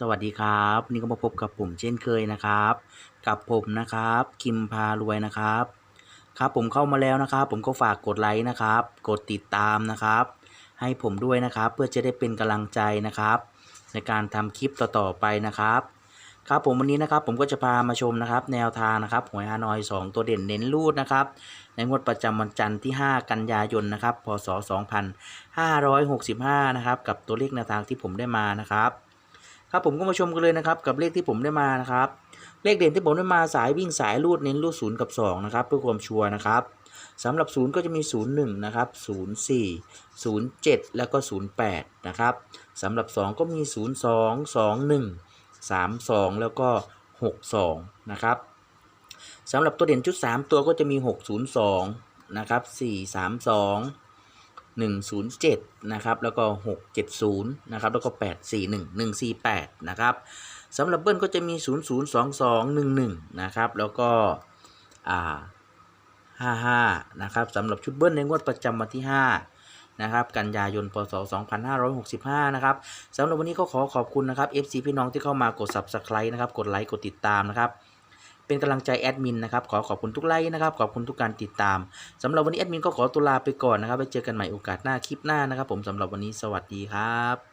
สวัสดีครับนี่ก็มาพบกับผมเช่นเคยนะครับ กับผมนะครับ คิมพารวยนะครับ ครับผมเข้ามาแล้วนะครับ ผมก็ฝากกดไลค์นะครับ กดติดตามนะครับ ให้ผมด้วยนะครับ เพื่อจะได้เป็นกำลังใจนะครับ ในการทำคลิปต่อๆไปนะครับ ครับผมวันนี้นะครับ ผมก็จะพามาชมนะครับ แนวทางนะครับหวยฮานอย 2 ตัวเด่นเน้นรูดนะครับ ในงวดประจำวันจันทร์ที่ 5 กันยายนนะครับพศ2565นะครับกับตัวเลขแนวทางที่ผมได้มานะครับ ครับผมก็มาชมกันเลยนะครับกับเลขที่ผมได้มานะครับ เลขเด่นที่ผมได้มาสายวิ่งสายรูดเน้นรูด0กับ2นะครับเพื่อความชัวร์นะครับสำหรับ 0 ก็จะมี 01 นะครับ 04 07 แล้วก็ 08 นะครับสำหรับ 2 ก็มี 02 21 32 แล้วก็ 62 นะครับสำหรับตัวเด่นชุด 3 ตัวก็จะมี 602 นะครับ 432 107 นะครับ แล้วก็ 670 นะครับ แล้วก็ 841 148 นะครับสำหรับเบิ้ลก็จะมี 002211 นะครับ แล้วก็อ่า55 นะครับสำหรับชุดเบิ้ลในงวดประจำวันที่ 5 นะครับ กันยายน พศ 2565 นะครับสำหรับวันนี้ก็ขอขอบคุณนะครับ FC พี่น้องที่เข้ามากด Subscribe นะครับ กดไลค์ กดติดตามนะครับ เป็นกำลังใจแอดมินนะครับขอขอบคุณทุกไลค์นะครับขอบคุณทุกการติดตามสำหรับวันนี้แอดมินก็ขอตัวลาไปก่อนนะครับไว้เจอกันใหม่โอกาสหน้าคลิปหน้านะครับ ผมสำหรับวันนี้สวัสดีครับ